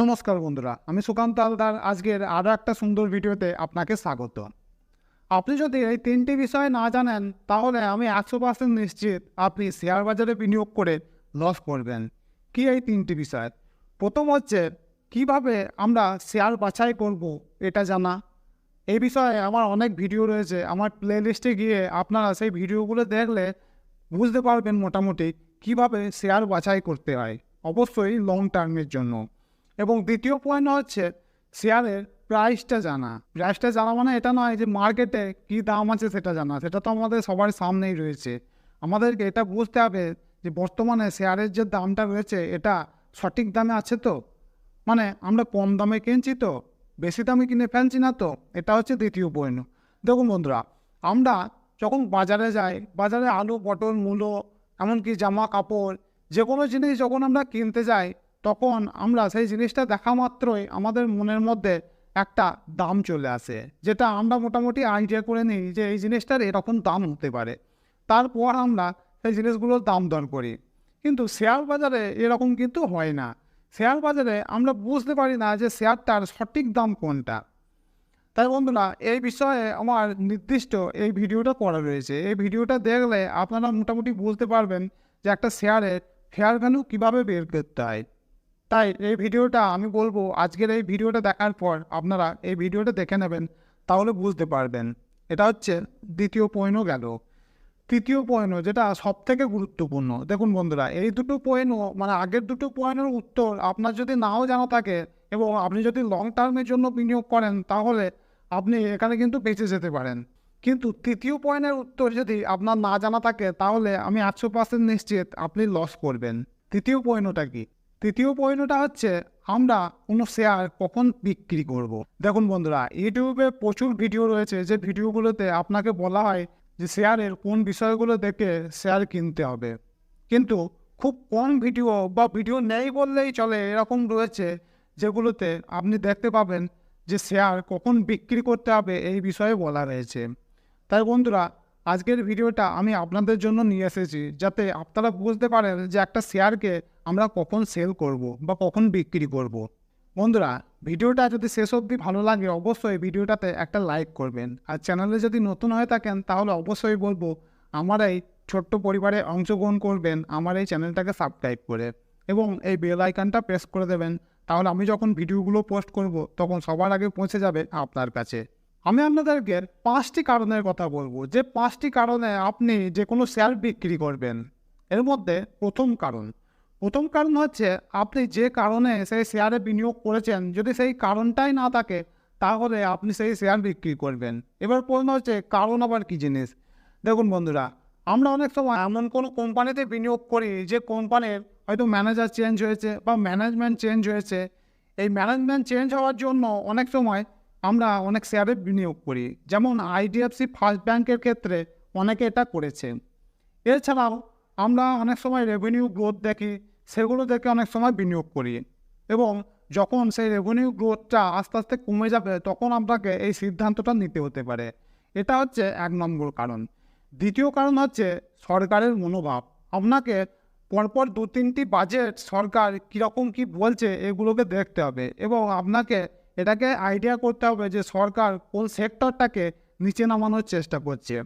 নমস্কার বন্ধুরা, আমি সুকান্ত হালদার। আজকের আরও একটা সুন্দর ভিডিওতে আপনাকে স্বাগত আপনি যদি এই তিনটি বিষয় না জানেন, তাহলে আমি একশো পার্সেন্ট নিশ্চিত আপনি শেয়ার বাজারে বিনিয়োগ করে লস করবেন। কি এই তিনটি বিষয়? প্রথম হচ্ছে, কীভাবে আমরা শেয়ার বাছাই করব এটা জানা। এই বিষয়ে আমার অনেক ভিডিও রয়েছে, আমার প্লেলিস্টে গিয়ে আপনারা সেই ভিডিওগুলো দেখলে বুঝতে পারবেন মোটামুটি কীভাবে শেয়ার বাছাই করতে হয়। অবশ্যই লং টার্মের জন্য। এবং দ্বিতীয় পয়েন্ট হচ্ছে শেয়ারের প্রাইসটা জানা। প্রাইসটা জানা মানে এটা নয় যে মার্কেটে কী দাম আছে সেটা জানা। সেটা তো আমাদের সবার সামনেই রয়েছে। আমাদেরকে এটা বুঝতে হবে যে বর্তমানে শেয়ারের যে দামটা রয়েছে, এটা সঠিক দামে আছে তো? মানে আমরা কম দামে কিনছি তো? বেশি দামে কিনে ফেলছি না তো? এটা হচ্ছে দ্বিতীয় পয়েন্ট দেখুন বন্ধুরা, আমরা যখন বাজারে যাই, বাজারে আলু, পটল, মূলো, এমনকি জামা কাপড় যে কোনো জিনিস যখন আমরা কিনতে যাই তখন আমরা সেই জিনিসটা দেখা মাত্রই আমাদের মনের মধ্যে একটা দাম চলে আসে, যেটা আমরা মোটামুটি আইডিয়া করে নিই যে এই জিনিসটার এরকম দাম হতে পারে। তারপর আমরা সেই জিনিসগুলোর দাম দর করি। কিন্তু শেয়ার বাজারে এরকম কিন্তু হয় না। শেয়ার বাজারে আমরা বুঝতে পারি না যে শেয়ারটার সঠিক দাম কোনটা। তাই বন্ধুরা, এই বিষয়ে আমার নির্দিষ্ট এই ভিডিওটা করা রয়েছে। এই ভিডিওটা দেখলে আপনারা মোটামুটি বুঝতে পারবেন যে একটা শেয়ারের ফেয়ার ভ্যালু কীভাবে বের করতে হয়। তাই এই ভিডিওটা আমি বলব আজকের এই ভিডিওটা দেখার পর আপনারা এই ভিডিওটা দেখে নেবেন, তাহলে বুঝতে পারবেন। এটা হচ্ছে দ্বিতীয় পয়েন্টও গেল। তৃতীয় পয়েন্টও যেটা সব থেকে গুরুত্বপূর্ণ, দেখুন বন্ধুরা, এই দুটো পয়েন্টও মানে আগের দুটো পয়েন্টের উত্তর আপনার যদি নাও জানা থাকে এবং আপনি যদি লং টার্মের জন্য বিনিয়োগ করেন, তাহলে আপনি এখানে কিন্তু বেঁচে যেতে পারেন। কিন্তু তৃতীয় পয়েন্টের উত্তর যদি আপনার না জানা থাকে, তাহলে আমি একশো পার্সেন্ট নিশ্চিত আপনি লস করবেন। তৃতীয় পয়েন্টটা কি? তৃতীয় পয়েন্টটা হচ্ছে আমরা কোনো শেয়ার কখন বিক্রি করব। দেখুন বন্ধুরা, ইউটিউবে প্রচুর ভিডিও রয়েছে, যে ভিডিওগুলোতে আপনাকে বলা হয় যে শেয়ারের কোন বিষয়গুলো দেখে শেয়ার কিনতে হবে কিন্তু খুব কম ভিডিও বা ভিডিও নেই বললেই চলে, এরকম রয়েছে যেগুলোতে আপনি দেখতে পাবেন যে শেয়ার কখন বিক্রি করতে হবে এই বিষয়ে বলা রয়েছে তাই বন্ধুরা আজকের ভিডিওটা আমি আপনাদের জন্য নিয়ে এসেছি যাতে আপনারা বুঝতে পারেন যে একটা শেয়ারকে আমরা কখন সেল করব বা কখন বিক্রি করব। বন্ধুরা, ভিডিওটা যদি শেষ অবধি ভালো লাগে, অবশ্যই ভিডিওটাতে একটা লাইক করবেন। আর চ্যানেলে যদি নতুন হয়ে থাকেন, তাহলে অবশ্যই বলব, আমার এই ছোট্ট পরিবারে অংশগ্রহণ করবেন, আমার এই চ্যানেলটাকে সাবস্ক্রাইব করে। এবং এই বেল আইকনটা প্রেস করে দেবেন, তাহলে আমি যখন ভিডিওগুলো পোস্ট করব, তখন সবার আগে পৌঁছে যাবে আপনার কাছে। আমি আপনাদেরকে পাঁচটি কারণের কথা বলব। যে পাঁচটি কারণে আপনি যে কোনো শেয়ার বিক্রি করবেন। এর মধ্যে প্রথম কারণ। প্রথম কারণ হচ্ছে, আপনি যে কারণে সেই শেয়ারে বিনিয়োগ করেছেন, যদি সেই কারণটাই না থাকে, তাহলে আপনি সেই শেয়ার বিক্রি করবেন। এবার প্রশ্ন হচ্ছে, কারণ আবার কী জিনিস? দেখুন বন্ধুরা, আমরা অনেক সময় এমন কোনো কোম্পানিতে বিনিয়োগ করি, যে কোম্পানির হয়তো ম্যানেজার চেঞ্জ হয়েছে বা ম্যানেজমেন্ট চেঞ্জ হয়েছে। এই ম্যানেজমেন্ট চেঞ্জ হওয়ার জন্য অনেক সময় আমরা অনেক শেয়ারে বিনিয়োগ করি। যেমন আইডিএফসি ফার্স্ট ব্যাংকের ক্ষেত্রে অনেকে এটা করেছে। এছাড়াও আমরা অনেক সময় রেভিনিউ গ্রোথ দেখি, সেগুলো দেখে অনেক সময় বিনিয়োগ করি এবং যখন সেই রেভিনিউ গ্রোথটা আস্তে আস্তে কমে যাবে, তখন আপনাকে এই সিদ্ধান্তটা নিতে হতে পারে। এটা হচ্ছে এক নম্বর কারণ। দ্বিতীয় কারণ হচ্ছে সরকারের মনোভাব। আপনাকে পরপর দু তিনটি বাজেট সরকার কীরকম কী বলছে, এগুলোকে দেখতে হবে এবং আপনাকে এটাকে আইডিয়া করতে হবে যে সরকার কোন সেক্টরটাকে নিচে নামানোর চেষ্টা করছে।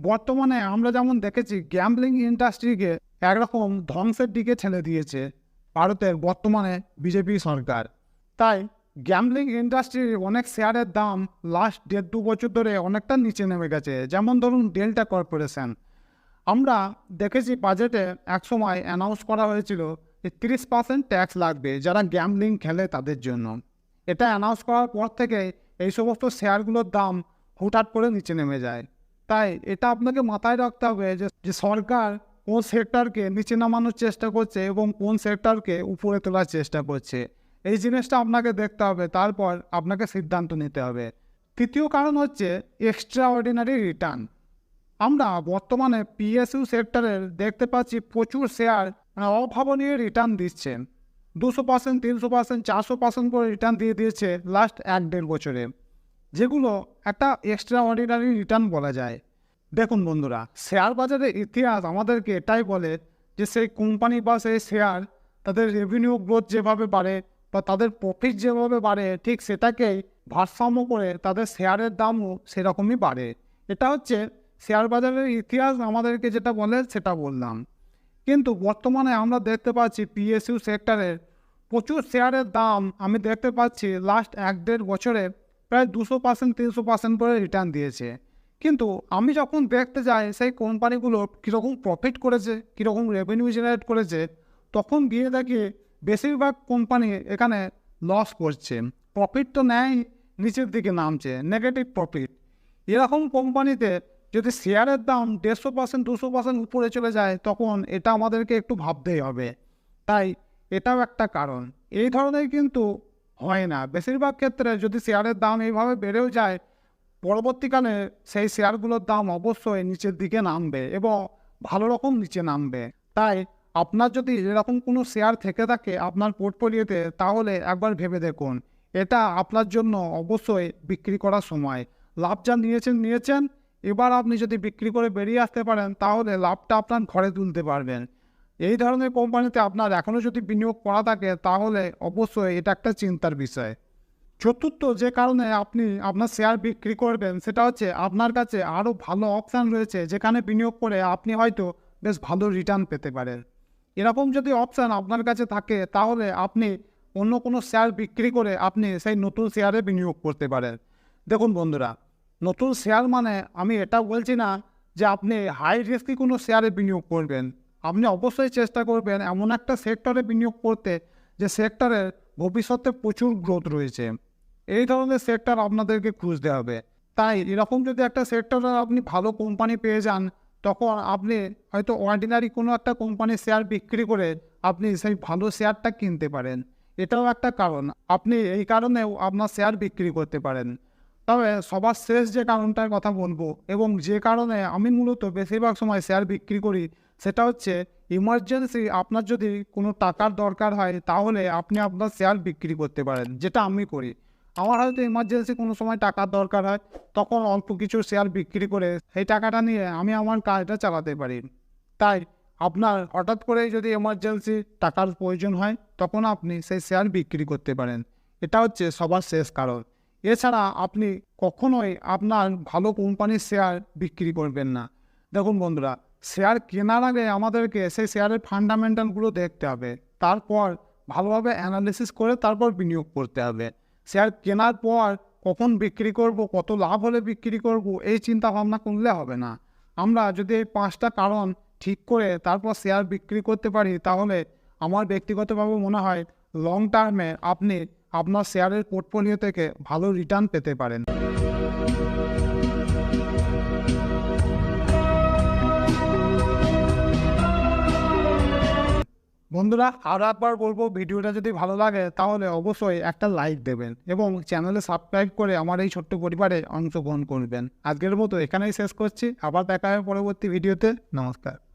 বর্তমানে আমরা যেমন দেখেছি গ্যাম্বলিং ইন্ডাস্ট্রিকে একরকম ধ্বংসের দিকে ঠেলে দিয়েছে ভারতের বর্তমানে বিজেপি সরকার। তাই গ্যাম্বলিং ইন্ডাস্ট্রির অনেক শেয়ারের দাম লাস্ট দেড় দু বছর ধরে অনেকটা নিচে নেমে গেছে। যেমন ধরুন ডেল্টা কর্পোরেশন আমরা দেখেছি বাজেটে একসময় অ্যানাউন্স করা হয়েছিল যে তিরিশ পার্সেন্ট ট্যাক্স লাগবে যারা গ্যাম্বলিং খেলে তাদের জন্য। এটা অ্যানাউন্স করার পর থেকে এই সমস্ত শেয়ারগুলোর দাম হুটহাট করে নিচে নেমে যায়। তাই এটা আপনাকে মাথায় রাখতে হবে যে সরকার কোন সেক্টরকে নিচে নামানোর চেষ্টা করছে এবং কোন সেক্টরকে উপরে তোলার চেষ্টা করছে। এই জিনিসটা আপনাকে দেখতে হবে, তারপর আপনাকে সিদ্ধান্ত নিতে হবে। তৃতীয় কারণ হচ্ছে এক্সট্রা অর্ডিনারি রিটার্ন আমরা বর্তমানে পিএসইউ সেক্টরের দেখতে পাচ্ছি প্রচুর শেয়ার অভাবনীয় রিটার্ন দিচ্ছে দুশো পার্সেন্ট তিনশো পার্সেন্ট চারশো পার্সেন্ট করে রিটার্ন দিয়ে দিয়েছে লাস্ট এক দেড় বছরে, যেগুলো একটা এক্সট্রা অর্ডিনারি রিটার্ন বলা যায়। দেখুন বন্ধুরা শেয়ার বাজারের ইতিহাস আমাদেরকে এটাই বলে যে সেই কোম্পানি বা সেই শেয়ার তাদের রেভিনিউ গ্রোথ যেভাবে বাড়ে বা তাদের প্রফিট যেভাবে বাড়ে, ঠিক সেটাকেই ভারসাম্য করে তাদের শেয়ারের দামও সেরকমই বাড়ে। এটা হচ্ছে শেয়ার বাজারের ইতিহাস আমাদেরকে যেটা বলে সেটা বললাম। কিন্তু বর্তমানে আমরা দেখতে পাচ্ছি পিএসইউ সেক্টরের প্রচুর শেয়ারের দাম আমি দেখতে পাচ্ছি লাস্ট এক দেড় বছরে প্রায় দুশো পার্সেন্ট তিনশো পার্সেন্ট করে রিটার্ন দিয়েছে। কিন্তু আমি যখন দেখতে যাই, সেই কোম্পানিগুলো কীরকম প্রফিট করেছে, কীরকম রেভিনিউ জেনারেট করেছে, তখন গিয়ে দেখি বেশিরভাগ কোম্পানি এখানে লস করছে। প্রফিট তো নেয়, নিচের দিকে নামছে নেগেটিভ প্রফিট এরকম কোম্পানিতে যদি শেয়ারের দাম দেড়শো পার্সেন্ট দুশো পার্সেন্ট উপরে চলে যায়, তখন এটা আমাদেরকে একটু ভাবতেই হবে। তাই এটাও একটা কারণ। এই ধরনের কিন্তু হয় না। বেশিরভাগ ক্ষেত্রে যদি শেয়ারের দাম এইভাবে বেড়েও যায়, পরবর্তীকালে সেই শেয়ারগুলোর দাম অবশ্যই নিচের দিকে নামবে এবং ভালো রকম নিচে নামবে। তাই আপনার যদি এরকম কোনো শেয়ার থেকে থাকে আপনার পোর্টফোলিওতে, তাহলে একবার ভেবে দেখুন। এটা আপনার জন্য অবশ্যই বিক্রি করার সময়। লাভ যা নিয়েছেন নিয়েছেন। এবার আপনি যদি বিক্রি করে বেরিয়ে আসতে পারেন, তাহলে লাভটা আপনার ঘরে তুলতে পারবেন। এই ধরনের কোম্পানিতে আপনার এখনও যদি বিনিয়োগ করা থাকে, তাহলে অবশ্যই এটা একটা চিন্তার বিষয়। চতুর্থ যে কারণে আপনি আপনার শেয়ার বিক্রি করবেন, সেটা হচ্ছে আপনার কাছে আরও ভালো অপশান রয়েছে, যেখানে বিনিয়োগ করে আপনি হয়তো বেশ ভালো রিটার্ন পেতে পারেন। এরকম যদি অপশান আপনার কাছে থাকে, তাহলে আপনি অন্য কোনো শেয়ার বিক্রি করে আপনি সেই নতুন শেয়ারে বিনিয়োগ করতে পারেন। দেখুন বন্ধুরা, নতুন শেয়ার মানে আমি এটা বলছি না যে আপনি হাই রিস্কি কোনো শেয়ারে বিনিয়োগ করবেন। আপনি অবশ্যই চেষ্টা করবেন এমন একটা সেক্টরে বিনিয়োগ করতে যে সেক্টরের ভবিষ্যতে প্রচুর গ্রোথ রয়েছে। এই ধরনের সেক্টর আপনাদেরকে খুঁজতে হবে। তাই এরকম যদি একটা সেক্টরে আপনি ভালো কোম্পানি পেয়ে যান, তখন আপনি হয়তো অর্ডিনারি কোনো একটা কোম্পানির শেয়ার বিক্রি করে আপনি সেই ভালো শেয়ারটা কিনতে পারেন। এটাও একটা কারণ। আপনি এই কারণেও আপনার শেয়ার বিক্রি করতে পারেন। তবে সবার শেষ যে কারণটার কথা বলব এবং যে কারণে আমি মূলত বেশিরভাগ সময় শেয়ার বিক্রি করি, সেটা হচ্ছে ইমার্জেন্সি আপনার যদি কোনো টাকার দরকার হয়, তাহলে আপনি আপনার শেয়ার বিক্রি করতে পারেন, যেটা আমি করি। আমার হয়তো ইমার্জেন্সি কোনো সময় টাকার দরকার হয়, তখন অল্প কিছু শেয়ার বিক্রি করে সেই টাকাটা নিয়ে আমি আমার কাজটা চালাতে পারি। তাই আপনার হঠাৎ করে যদি এমার্জেন্সি টাকার প্রয়োজন হয়, তখন আপনি সেই শেয়ার বিক্রি করতে পারেন। এটা হচ্ছে সবার শেষ কারণ। এছাড়া আপনি কখনোই আপনার ভালো কোম্পানির শেয়ার বিক্রি করবেন না। দেখুন বন্ধুরা শেয়ার কেনার আগে আমাদেরকে সেই শেয়ারের ফান্ডামেন্টালগুলো দেখতে হবে। তারপর ভালোভাবে অ্যানালিসিস করে তারপর বিনিয়োগ করতে হবে। শেয়ার কেনার পর কখন বিক্রি করব, কত লাভ হলে বিক্রি করব, এই চিন্তা ভাবনা করলে হবে না। আমরা যদি এই পাঁচটা কারণ ঠিক করে তারপর শেয়ার বিক্রি করতে পারি, তাহলে আমার ব্যক্তিগতভাবে মনে হয় লং টার্মে আপনি আপনার শেয়ারের পোর্টফোলিও থেকে ভালো রিটার্ন পেতে পারেন। বন্ধুরা আরও একবার বলব, ভিডিওটা যদি ভালো লাগে, তাহলে অবশ্যই একটা লাইক দেবেন এবং চ্যানেলে সাবস্ক্রাইব করে আমার এই ছোট্ট পরিবারে অংশগ্রহণ করবেন। আজকের মতো এখানেই শেষ করছি। আবার দেখা হবে পরবর্তী ভিডিওতে। নমস্কার।